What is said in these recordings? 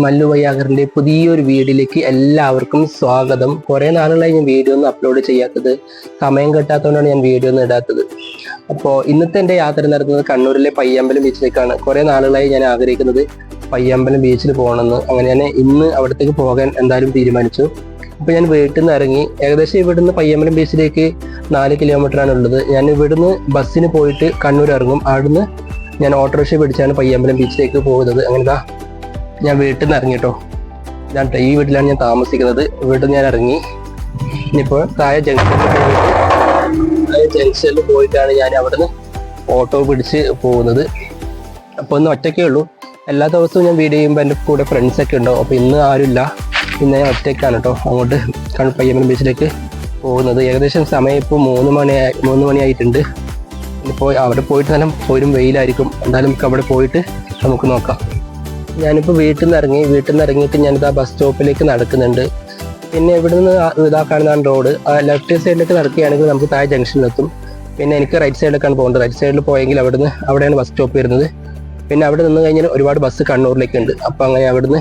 മല്ലു വയ്യാഗറിന്റെ പുതിയൊരു വീഡിയോയിലേക്ക് എല്ലാവർക്കും സ്വാഗതം. കുറെ നാളുകളായി ഞാൻ വീഡിയോ ഒന്നും അപ്ലോഡ് ചെയ്യാത്തത് സമയം കിട്ടാത്തതുകൊണ്ടാണ് ഞാൻ വീഡിയോ ഒന്നും ഇടാത്തത്. അപ്പോൾ ഇന്നത്തെ എന്റെ യാത്ര നടത്തുന്നത് കണ്ണൂരിലെ പയ്യമ്പലം ബീച്ചിലേക്കാണ് കുറെ നാളുകളായി ഞാൻ ആഗ്രഹിക്കുന്നത് പയ്യമ്പലം ബീച്ചിൽ പോകണമെന്ന്. അങ്ങനെ ഞാൻ ഇന്ന് അവിടത്തേക്ക് പോകാൻ എന്തായാലും തീരുമാനിച്ചു. അപ്പോൾ ഞാൻ വീട്ടിൽ നിന്ന് ഇറങ്ങി ഏകദേശം ഇവിടുന്ന് പയ്യമ്പലം ബീച്ചിലേക്ക് നാല് കിലോമീറ്റർ ആണ് ഉള്ളത് ഞാൻ ഇവിടുന്ന് ബസ്സിന് പോയിട്ട് കണ്ണൂർ ഇറങ്ങും. അവിടുന്ന് ഞാൻ ഓട്ടോറിക്ഷ പിടിച്ചാണ് പയ്യമ്പലം ബീച്ചിലേക്ക് പോകുന്നത്. അങ്ങനെ ഞാൻ വീട്ടിൽ നിന്ന് ഇറങ്ങി കേട്ടോ ഞാൻ ഈ വീട്ടിലാണ് ഞാൻ താമസിക്കുന്നത്. വീട്ടിൽ ഞാൻ ഇറങ്ങി. ഇനിയിപ്പോൾ താഴെ ജംഗ്ഷനിൽ താഴെ ജംഗ്ഷനിൽ പോയിട്ടാണ് ഞാൻ അവിടുന്ന് ഓട്ടോ പിടിച്ച് പോകുന്നത്. അപ്പോൾ ഒന്ന് ഒറ്റയ്ക്കേ ഉള്ളൂ. എല്ലാ ദിവസവും ഞാൻ വീഡിയോ ചെയ്യുമ്പോൾ എന്റെ കൂടെ ഫ്രണ്ട്സൊക്കെ ഉണ്ടാവും അപ്പോൾ ഇന്ന് ആരുമില്ല. ഇന്ന് ഞാൻ ഒറ്റയ്ക്കാണ് കേട്ടോ. അങ്ങോട്ട് പയ്യമ്പലം ബീച്ചിലേക്ക് പോകുന്നത്. ഏകദേശം സമയം ഇപ്പോൾ മൂന്ന് മണി മൂന്ന് മണിയായിട്ടുണ്ട് ഇപ്പോൾ അവിടെ പോയിട്ട് തന്നെ പോരും വെയിലായിരിക്കും. എന്തായാലും നമുക്ക് അവിടെ പോയിട്ട് നമുക്ക് നോക്കാം. ഞാനിപ്പോൾ വീട്ടിൽ നിന്ന് ഇറങ്ങി വീട്ടിൽ നിന്ന് ഇറങ്ങിയിട്ട് ഞാനിത് ആ ബസ് സ്റ്റോപ്പിലേക്ക് നടക്കുന്നുണ്ട്. പിന്നെ ഇവിടെ നിന്ന് ഇതാ കാണുന്നതാണ് റോഡ് ലെഫ്റ്റ് സൈഡിലേക്ക് നടക്കുകയാണെങ്കിൽ നമുക്ക് താഴെ ജംഗ്ഷനിലെത്തും പിന്നെ എനിക്ക് റൈറ്റ് സൈഡിലേക്കാണ് പോകേണ്ടത്. റൈറ്റ് സൈഡിൽ പോയെങ്കിൽ അവിടുന്ന് അവിടെയാണ് ബസ് സ്റ്റോപ്പ് വരുന്നത്. പിന്നെ അവിടെ നിന്ന് കഴിഞ്ഞാൽ ഒരുപാട് ബസ് കണ്ണൂരിലേക്ക് ഉണ്ട് അപ്പോൾ അങ്ങനെ അവിടുന്ന്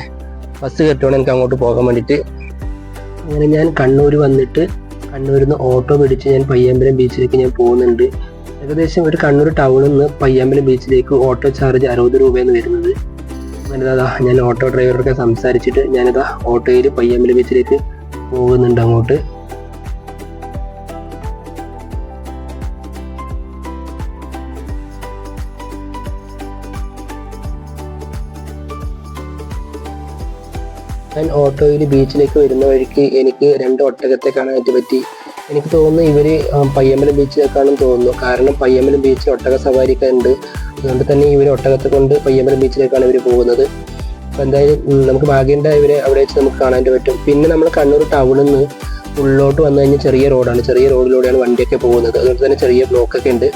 ബസ് കയറ്റുവാണ് എനിക്ക് അങ്ങോട്ട് പോകാൻ വേണ്ടിയിട്ട് അങ്ങനെ ഞാൻ കണ്ണൂർ വന്നിട്ട് കണ്ണൂരിൽ നിന്ന് ഓട്ടോ പിടിച്ച് ഞാൻ പയ്യാമ്പലം ബീച്ചിലേക്ക് ഞാൻ പോകുന്നുണ്ട്. ഏകദേശം ഒരു കണ്ണൂർ ടൗണിൽ നിന്ന് പയ്യാമ്പലം ബീച്ചിലേക്ക് ഓട്ടോ ചാർജ് അറുപത് രൂപയാണ് വരുന്നത്. ഞാനിതാ ഞാൻ ഓട്ടോ ഡ്രൈവറൊക്കെ സംസാരിച്ചിട്ട് ഞാനിതാ ഓട്ടോയിൽ പയ്യമ്പലം ബീച്ചിലേക്ക് പോകുന്നുണ്ട് അങ്ങോട്ട്. ഞാൻ ഓട്ടോയിൽ ബീച്ചിലേക്ക് വരുന്ന വഴിക്ക് എനിക്ക് രണ്ട് ഒട്ടകത്തെ കാണാനായിട്ട് പറ്റി. എനിക്ക് തോന്നുന്നു ഇവർ ആ, പയ്യമ്പലം ബീച്ചിലേക്കാണെന്ന് തോന്നുന്നു. കാരണം പയ്യമ്പലം ബീച്ചിൽ ഒട്ടക സവാരിയൊക്കെ ഉണ്ട്. അതുകൊണ്ട് തന്നെ ഇവർ ഒട്ടകത്തെ കൊണ്ട് പയ്യമ്പലം ബീച്ചിലേക്കാണ് ഇവർ പോകുന്നത്. അപ്പോൾ എന്തായാലും നമുക്ക് ഭാഗ്യണ്ട ഇവരെ അവിടെ വെച്ച് നമുക്ക് കാണാൻ പറ്റും. പിന്നെ നമ്മൾ കണ്ണൂർ ടൗണിൽ നിന്ന് ഉള്ളിലോട്ട് വന്നു കഴിഞ്ഞാൽ ചെറിയ റോഡാണ് ചെറിയ റോഡിലൂടെയാണ് വണ്ടിയൊക്കെ പോകുന്നത്. അതുകൊണ്ട് തന്നെ ചെറിയ ബ്ലോക്കൊക്കെ ഉണ്ട്.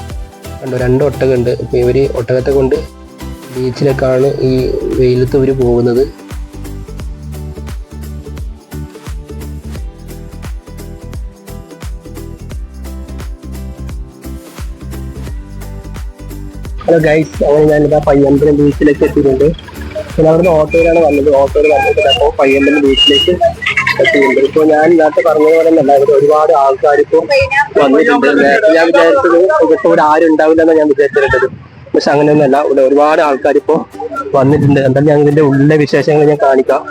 കണ്ടോ രണ്ട് ഒട്ടകമുണ്ട്. അപ്പോൾ ഇവർ ഒട്ടകത്തെ കൊണ്ട് ബീച്ചിലേക്കാണ് ഈ വെയിലത്ത് ഇവർ പോകുന്നത്. ഹലോ ഗൈസ് അങ്ങനെ ഞാനിതാ പയ്യമ്പലം ബീച്ചിലേക്ക് എത്തിയിട്ടുണ്ട് പിന്നെ അവിടുന്ന് ഓട്ടോയിലാണ് വന്നത്. ഓട്ടോയിൽ വന്നിട്ട് അപ്പോൾ പയ്യമ്പലം ബീച്ചിലേക്ക് എത്തിയിട്ടുണ്ട്. ഇപ്പോൾ ഞാൻ നേരത്തെ പറഞ്ഞതുപോലെ തന്നെ ഇവിടെ ഒരുപാട് ആൾക്കാർ ഇപ്പോൾ വന്നിട്ടുണ്ട്. ഞാൻ വിചാരിച്ചത് ഇതിപ്പോൾ ഇവിടെ ആരും ഉണ്ടാവില്ല എന്നാണ് ഞാൻ വിചാരിച്ചിരുന്നത് പക്ഷെ അങ്ങനെയൊന്നുമല്ല. ഇവിടെ ഒരുപാട് ആൾക്കാർ ഇപ്പോൾ വന്നിട്ടുണ്ട്. എന്തായാലും ഞാൻ ഇതിന്റെ ഉള്ളിലെ വിശേഷങ്ങൾ ഞാൻ കാണിക്കാം.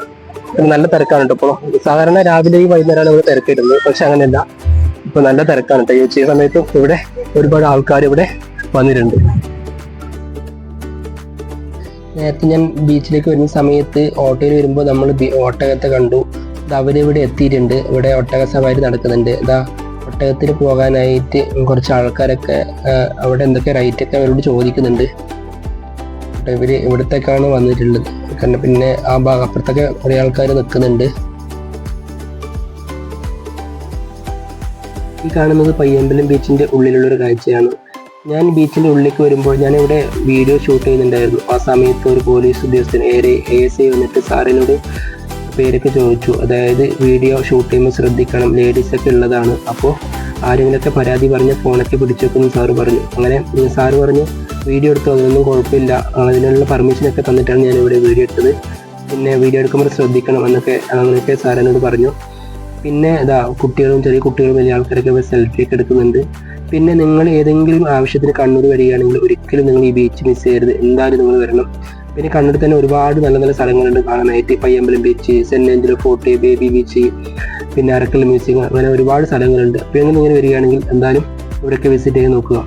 നല്ല തിരക്കാണ് കേട്ടോ ഇപ്പോൾ സാധാരണ രാവിലെയും വൈകുന്നേരമാണ് ഇവിടെ തിരക്കിടുന്നത്. പക്ഷെ അങ്ങനെയല്ല. ഇപ്പൊ നല്ല തിരക്കാണ് കേട്ടോ. ഈ ഉച്ച സമയത്ത് ഇവിടെ ഒരുപാട് ആൾക്കാർ ഇവിടെ വന്നിട്ടുണ്ട്. നേരത്തെ ഞാൻ ബീച്ചിലേക്ക് വരുന്ന സമയത്ത് ഓട്ടോയിൽ വരുമ്പോൾ നമ്മൾ ഒട്ടകത്തെ കണ്ടു. ഇത് അവരിവിടെ എത്തിയിട്ടുണ്ട്. ഇവിടെ ഒട്ടക സവാരി നടക്കുന്നുണ്ട്. ഇതാ ഒട്ടകത്തിൽ പോകാനായിട്ട് കുറച്ച് ആൾക്കാരൊക്കെ അവിടെ എന്തൊക്കെ റൈറ്റ് ഒക്കെ അവരോട് ചോദിക്കുന്നുണ്ട്. ഇവർ ഇവിടത്തേക്കാണ് വന്നിട്ടുള്ളത്. കാരണം പിന്നെ ആ ഭാഗം അപ്പുറത്തൊക്കെ കുറേ ആൾക്കാർ നിൽക്കുന്നുണ്ട് ഈ കാണുന്നത് പയ്യമ്പലം ബീച്ചിന്റെ ഉള്ളിലുള്ളൊരു കാഴ്ചയാണ്. ഞാൻ ബീച്ചിന്റെ ഉള്ളിലേക്ക് വരുമ്പോൾ ഞാൻ ഇവിടെ വീഡിയോ ഷൂട്ട് ചെയ്യുന്നുണ്ടായിരുന്നു. ആ സമയത്ത് ഒരു പോലീസ് ഉദ്യോഗസ്ഥൻ ഏറെ എ എസ് ഐ വന്നിട്ട് സാറിനോട് പേരൊക്കെ ചോദിച്ചു. അതായത് വീഡിയോ ഷൂട്ട് ചെയ്യുമ്പോൾ ശ്രദ്ധിക്കണം ലേഡീസൊക്കെ ഉള്ളതാണ്. അപ്പോൾ ആരെങ്കിലുമൊക്കെ പരാതി പറഞ്ഞ് ഫോണൊക്കെ പിടിച്ചു വെക്കുന്നു സാറ് പറഞ്ഞു. അങ്ങനെ സാറ് പറഞ്ഞു വീഡിയോ എടുത്തു അതിനൊന്നും കുഴപ്പമില്ല. അതിനുള്ള പെർമിഷനൊക്കെ തന്നിട്ടാണ് ഞാൻ ഇവിടെ വീഡിയോ എടുത്തത്. പിന്നെ വീഡിയോ എടുക്കുമ്പോൾ ശ്രദ്ധിക്കണം എന്നൊക്കെ അങ്ങനെയൊക്കെ സാറിനോട് പറഞ്ഞു. പിന്നെ ഇതാ കുട്ടികളും ചെറിയ കുട്ടികളും വലിയ ആൾക്കാരൊക്കെ സെൽഫി ഒക്കെ എടുക്കുന്നുണ്ട്. പിന്നെ നിങ്ങൾ ഏതെങ്കിലും ആവശ്യത്തിന് കണ്ണൂർ വരികയാണെങ്കിൽ ഒരിക്കലും നിങ്ങൾ ഈ ബീച്ച് മിസ് ചെയ്യരുത്. എന്തായാലും നിങ്ങൾ വരണം. പിന്നെ കണ്ണൂർ തന്നെ ഒരുപാട് നല്ല നല്ല സ്ഥലങ്ങളുണ്ട് കാണാനായിട്ട് Payyambalam beach Saint Angelo Fort baby beach പിന്നെ അരക്കൽ മ്യൂസിയം അങ്ങനെ ഒരുപാട് സ്ഥലങ്ങളുണ്ട്. അപ്പോൾ നിങ്ങൾ ഇങ്ങനെ വരികയാണെങ്കിൽ എന്തായാലും ഇവിടെയൊക്കെ വിസിറ്റ് ചെയ്ത് നോക്കുക.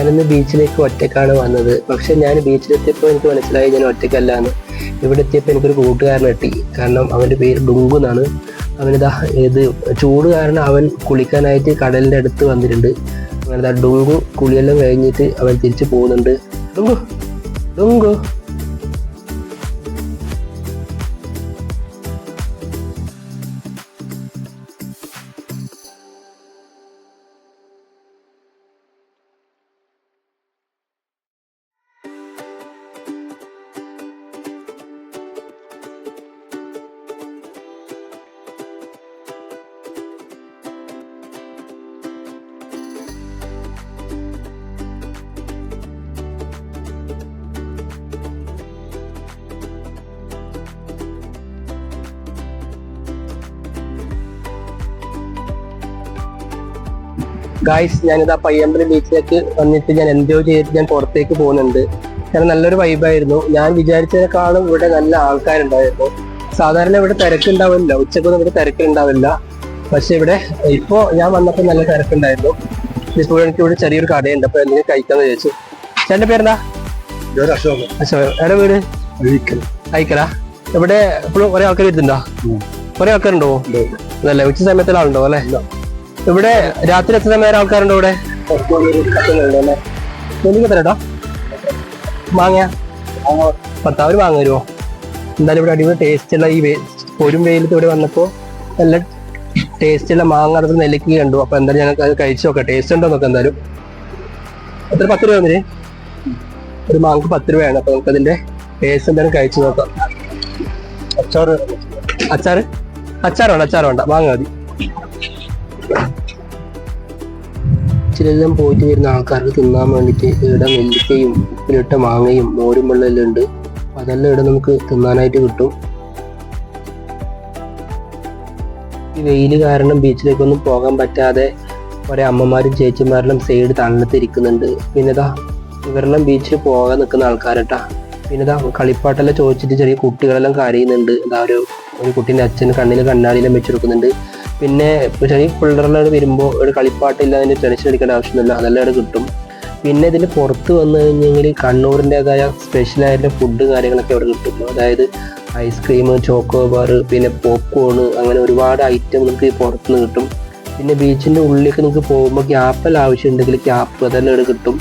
ഞാനിന്ന് ബീച്ചിലേക്ക് ഒറ്റക്കാണ് വന്നത്. പക്ഷെ ഞാൻ ബീച്ചിലെത്തിയപ്പോൾ എനിക്ക് മനസ്സിലായി ഞാൻ ഒറ്റയ്ക്കല്ല എന്ന് ഇവിടെ എത്തിയപ്പോൾ എനിക്കൊരു കൂട്ടുകാരൻ കിട്ടി. കാരണം അവന്റെ പേര് ഡുങ്കു എന്നാണ്. അവനിതാ ഇത് ചൂട് കാരണം അവൻ കുളിക്കാനായിട്ട് കടലിന്റെ അടുത്ത് വന്നിട്ടുണ്ട്. അങ്ങനെ ഡുങ്കു കുളിയെല്ലാം കഴിഞ്ഞിട്ട് അവൻ തിരിച്ചു പോകുന്നുണ്ട്. ഡുങ്കു ഡുങ്കു. ഗായ്സ് ഞാനിതാ പയ്യമ്പലം ബീച്ചിലേക്ക് വന്നിട്ട് ഞാൻ എൻജോയ് ചെയ്തിട്ട് ഞാൻ പുറത്തേക്ക് പോകുന്നുണ്ട്. കാരണം നല്ലൊരു വൈബായിരുന്നു ഞാൻ വിചാരിച്ചതിനേക്കാളും ഇവിടെ നല്ല ആൾക്കാരുണ്ടായിരുന്നു. സാധാരണ ഇവിടെ തിരക്കുണ്ടാവില്ല. ഉച്ചക്കൊന്നും ഇവിടെ തിരക്കുണ്ടാവില്ല പക്ഷെ ഇവിടെ ഇപ്പോ ഞാൻ വന്നപ്പോൾ നല്ല തിരക്കുണ്ടായിരുന്നു. ഇപ്പോൾ എനിക്ക് ഇവിടെ ചെറിയൊരു കടയുണ്ട്. അപ്പൊ എന്തെങ്കിലും കഴിക്കാന്ന് വിചാരിച്ചു. ചേട്ടന്റെ പേരെന്താ? അശോക് അശോക് എവിടെ വീട്? അയക്കടാ ഇവിടെ ഇപ്പോഴും കുറെ ആൾക്കാർ വരുന്നുണ്ടോ കുറെ ആൾക്കാരുണ്ടോ? അതല്ലേ ഉച്ച സമയത്തുള്ള ആളുണ്ടോ അല്ലെ? ഇവിടെ രാത്രി എത്ര നേരം ആൾക്കാരുണ്ട് ഇവിടെ? തരട്ടോ മാങ്ങ? പത്താവര് മാങ്ങ വരുമോ? എന്തായാലും ഇവിടെ അടിപൊളി ടേസ്റ്റ് ഉള്ള ഈ പൊരും വെയിലത്ത് ഇവിടെ വന്നപ്പോ നല്ല ടേസ്റ്റ് ഉള്ള മാങ്ങ അടുത്ത് നെല്ലിക്ക് കണ്ടു. അപ്പൊ എന്തായാലും ഞങ്ങൾക്ക് അത് കഴിച്ചു നോക്കാം. ടേസ്റ്റ് ഉണ്ടോ നോക്കാം എന്തായാലും. എത്ര പത്ത് രൂപ വന്നിട്ട് ഒരു മാങ്ങക്ക് പത്ത് രൂപയാണ്. അപ്പൊ നമുക്ക് അതിന്റെ ടേസ്റ്റ് എന്തായാലും കഴിച്ചു നോക്കാം. അച്ചാറ്? അച്ചാറ്? അച്ചാറ് വേണ്ട അച്ചാറ് വേണ്ട. മാങ്ങ മതി. ചിലെല്ലാം പോയിട്ട് വരുന്ന ആൾക്കാർക്ക് തിന്നാൻ വേണ്ടിയിട്ട് ഇവിടെ നെല്ലിക്കയും ഉപ്പിലിട്ട മാങ്ങയും മോരും വെള്ളം എല്ലാം ഉണ്ട് അതെല്ലാം ഇവിടെ നമുക്ക് തിന്നാനായിട്ട് കിട്ടും. ഈ വെയിൽ കാരണം ബീച്ചിലേക്കൊന്നും പോകാൻ പറ്റാതെ കുറേ അമ്മമാരും ചേച്ചിമാരെല്ലാം സൈഡ് തണലത്ത് ഇരിക്കുന്നുണ്ട്. പിന്നെ ഇതാ ഇവരെല്ലാം ബീച്ചിൽ പോകാൻ നിൽക്കുന്ന ആൾക്കാരട്ടാ. പിന്നെ ഇതാ കളിപ്പാട്ടെല്ലാം ചോദിച്ചിട്ട് ചെറിയ കുട്ടികളെല്ലാം കരയുന്നുണ്ട്. ഇതാ ഒരു ഒരു കുട്ടീന്റെ അച്ഛൻ കണ്ണിൽ കണ്ണാടിയിലും വെച്ച് കൊടുക്കുന്നുണ്ട്. പിന്നെ ചെറിയ പിള്ളേരെല്ലാം വരുമ്പോൾ ഒരു കളിപ്പാട്ടില്ല അതിന് ടെൻഷൻ എടുക്കേണ്ട ആവശ്യമൊന്നുമില്ല. അതെല്ലാം അവിടെ കിട്ടും. പിന്നെ ഇതിന് പുറത്ത് വന്നു കഴിഞ്ഞെങ്കിൽ കണ്ണൂരിന്റെതായ സ്പെഷ്യലായിട്ടുള്ള ഫുഡ് കാര്യങ്ങളൊക്കെ അവിടെ കിട്ടും. അതായത് ഐസ്ക്രീം ചോക്കോ ബാർ പിന്നെ പോപ്കോൺ അങ്ങനെ ഒരുപാട് ഐറ്റം ഈ പുറത്തുനിന്ന് കിട്ടും. പിന്നെ ബീച്ചിന്റെ ഉള്ളിലേക്ക് നിങ്ങൾക്ക് പോകുമ്പോൾ ക്യാപ്പെല്ലാം ആവശ്യമുണ്ടെങ്കിൽ ക്യാപ്പ് അതെല്ലാം ഇവിടെ കിട്ടും.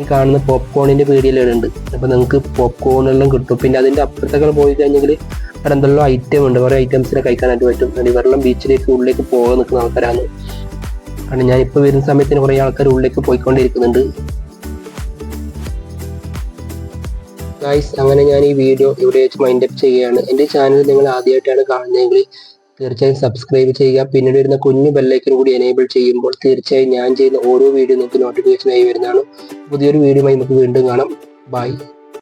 ഈ കാണുന്ന പോപ്കോണിന്റെ പീടിയെല്ലാം ഉണ്ട് അപ്പോൾ നിങ്ങൾക്ക് പോപ്കോണെല്ലാം കിട്ടും. പിന്നെ അതിന്റെ അപ്പുറത്തൊക്കെ പോയി കഴിഞ്ഞെങ്കിൽ അവിടെ എന്തെല്ലാം ഐറ്റം ഉണ്ട്. കുറേ ഐറ്റംസിനെ കഴിക്കാനായിട്ട് പറ്റും. ഇവരെല്ലാം ബീച്ചിലേക്ക് ഉള്ളിലേക്ക് പോകാൻ നിൽക്കുന്ന ആൾക്കാരാണ്. കാരണം ഞാൻ ഇപ്പോൾ വരുന്ന സമയത്തിന് കുറേ ആൾക്കാർ ഉള്ളിലേക്ക് പോയിക്കൊണ്ടിരിക്കുന്നുണ്ട്. ഗൈസ് അങ്ങനെ ഞാൻ ഈ വീഡിയോ ഇവിടെ വെച്ച് മൈൻഡപ്പ് ചെയ്യുകയാണ്. എന്റെ ചാനൽ നിങ്ങൾ ആദ്യമായിട്ടാണ് കാണുന്നതെങ്കിൽ തീർച്ചയായും സബ്സ്ക്രൈബ് ചെയ്യുക. പിന്നീട് വരുന്ന കുഞ്ഞു ബെല്ലൈക്കൻ കൂടി എനേബിൾ ചെയ്യുമ്പോൾ തീർച്ചയായും ഞാൻ ചെയ്യുന്ന ഓരോ വീഡിയോ നിങ്ങൾക്ക് നോട്ടിഫിക്കേഷൻ ആയി വരുന്നതാണ്. പുതിയൊരു വീഡിയോയുമായി നമുക്ക് വീണ്ടും കാണാം. ബൈ